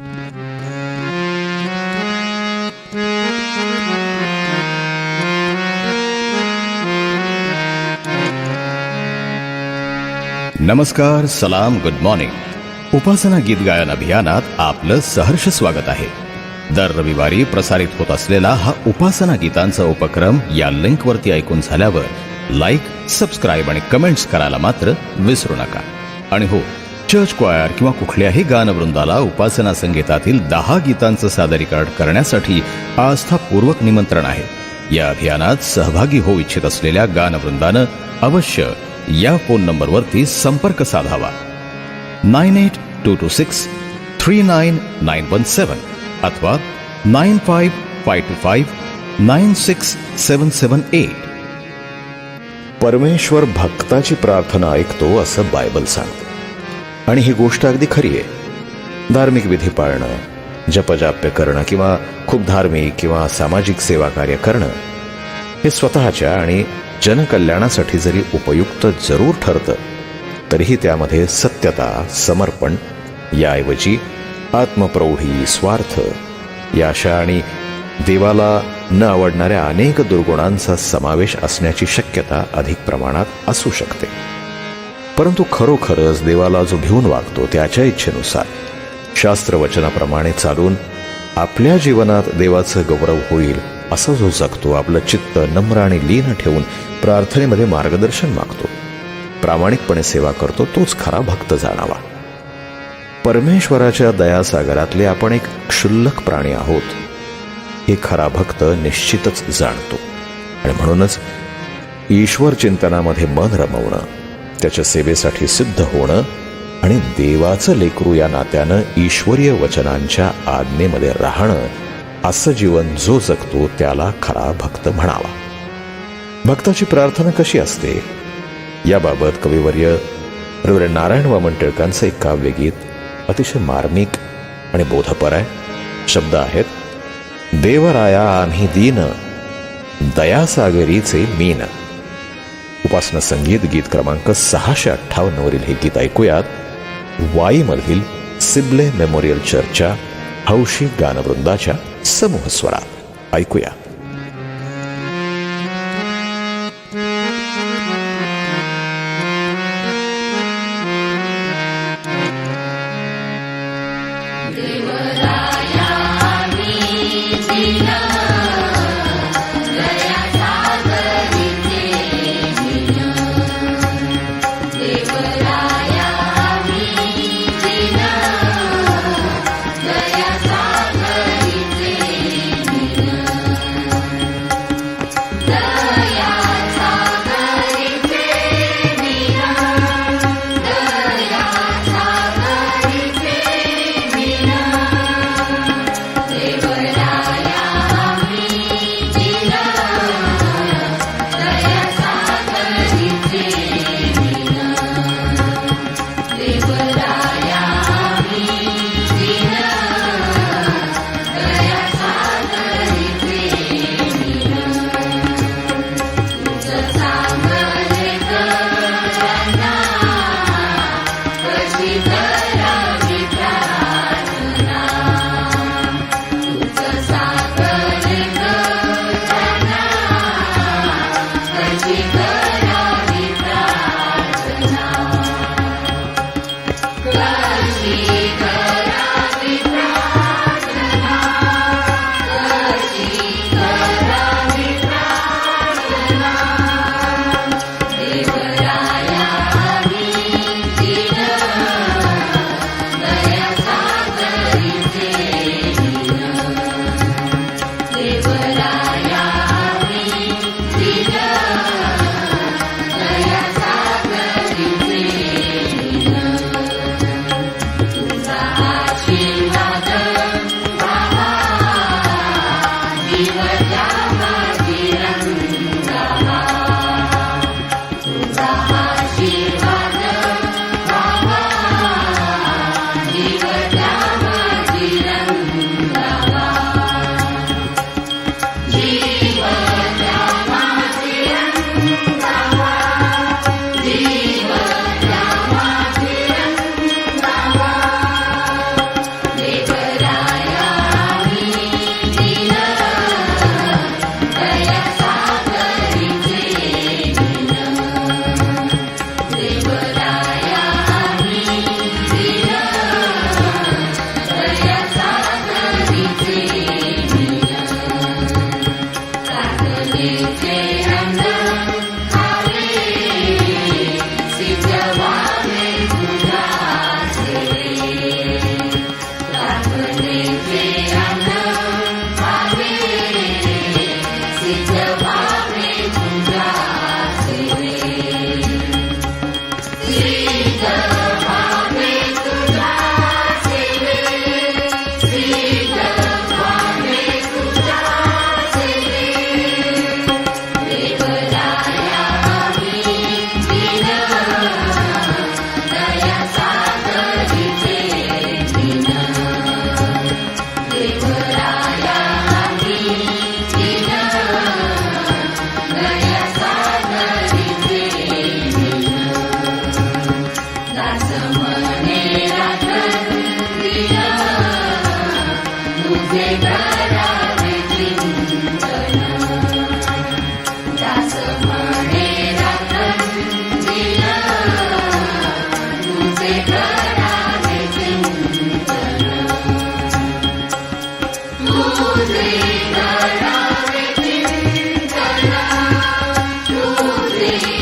नमस्कार सलाम good morning उपासना गीत गायन अभियानात आपलं सहर्ष स्वागत आहे. दर रविवारी प्रसारित होत असलेला हा उपासना गीतांचा उपक्रम या लिंकवरती ऐकून झाल्यावर लाईक सबस्क्राईब आणि कमेंट्स करायला मात्र विसरू नका. आणि हो चर्च क्वायर किंवा कुठल्याही गानवृंदाला उपासना संगीतातील दहा गीतांचं सादरीकरण करण्यासाठी आस्थापूर्वक निमंत्रण आहे. या अभियानात सहभागी होऊ इच्छित असलेल्या गानवृंदानं अवश्य या फोन नंबरवरती संपर्क साधावा. Nine eight two two six three nine nine one seven अथवा nine five five two five nine six seven seven eight. परमेश्वर भक्ताची प्रार्थना ऐकतो असं बायबल सांगतं. आणि ही गोष्ट अगदी खरी आहे. धार्मिक विधी पाळणं जपजाप्य करणं किंवा खूप धार्मिक किंवा सामाजिक सेवा कार्य करणं हे स्वतःच्या आणि जनकल्याणासाठी जरी उपयुक्त जरूर ठरतं तरीही त्यामध्ये सत्यता समर्पण याऐवजी आत्मप्रौढी स्वार्थ या अशा आणि देवाला न आवडणाऱ्या अनेक दुर्गुणांचा समावेश असण्याची शक्यता अधिक प्रमाणात असू शकते. परंतु खरोखरच देवाला जो भिवून वागतो त्याच्या इच्छेनुसार. शास्त्रवचनाप्रमाणे चालून आपल्या जीवनात देवाचं गौरव होईल असं जो जगतो आपलं चित्त नम्र आणि लीन ठेवून प्रार्थनेमध्ये मार्गदर्शन मागतो. प्रामाणिकपणे सेवा करतो तोच खरा भक्त जाणावा. परमेश्वराच्या दयासागरातले आपण एक क्षुल्लक प्राणी आहोत. हे खरा भक्त निश्चितच जाणतो. आणि म्हणूनच ईश्वर चिंतनामध्ये मन रमवणं त्याच्या सेवेसाठी सिद्ध होणं आणि देवाचं लेकरू या नात्यानं ईश्वरीय वचनांच्या आज्ञेमध्ये राहणं असं जीवन जो जगतो त्याला खरा भक्त म्हणावा. भक्ताची प्रार्थना कशी असते? याबाबत कविवर्य रवींद्र नारायण वामन टिळकांचं एक काव्यगीत अतिशय मार्मिक आणि बोधपर आहे शब्द आहेत देवराया आम्ही दीन दयासागरीचे मीन. उपासना संगीत गीत क्रमांक सहाशे अठ्ठावन्न वरील हे गीत ऐकूयात. वाईमधील सिबले मेमोरियल चर्चच्या हौशी गानवृंदाच्या समूह स्वरात. ऐकूया. दीन Thank you.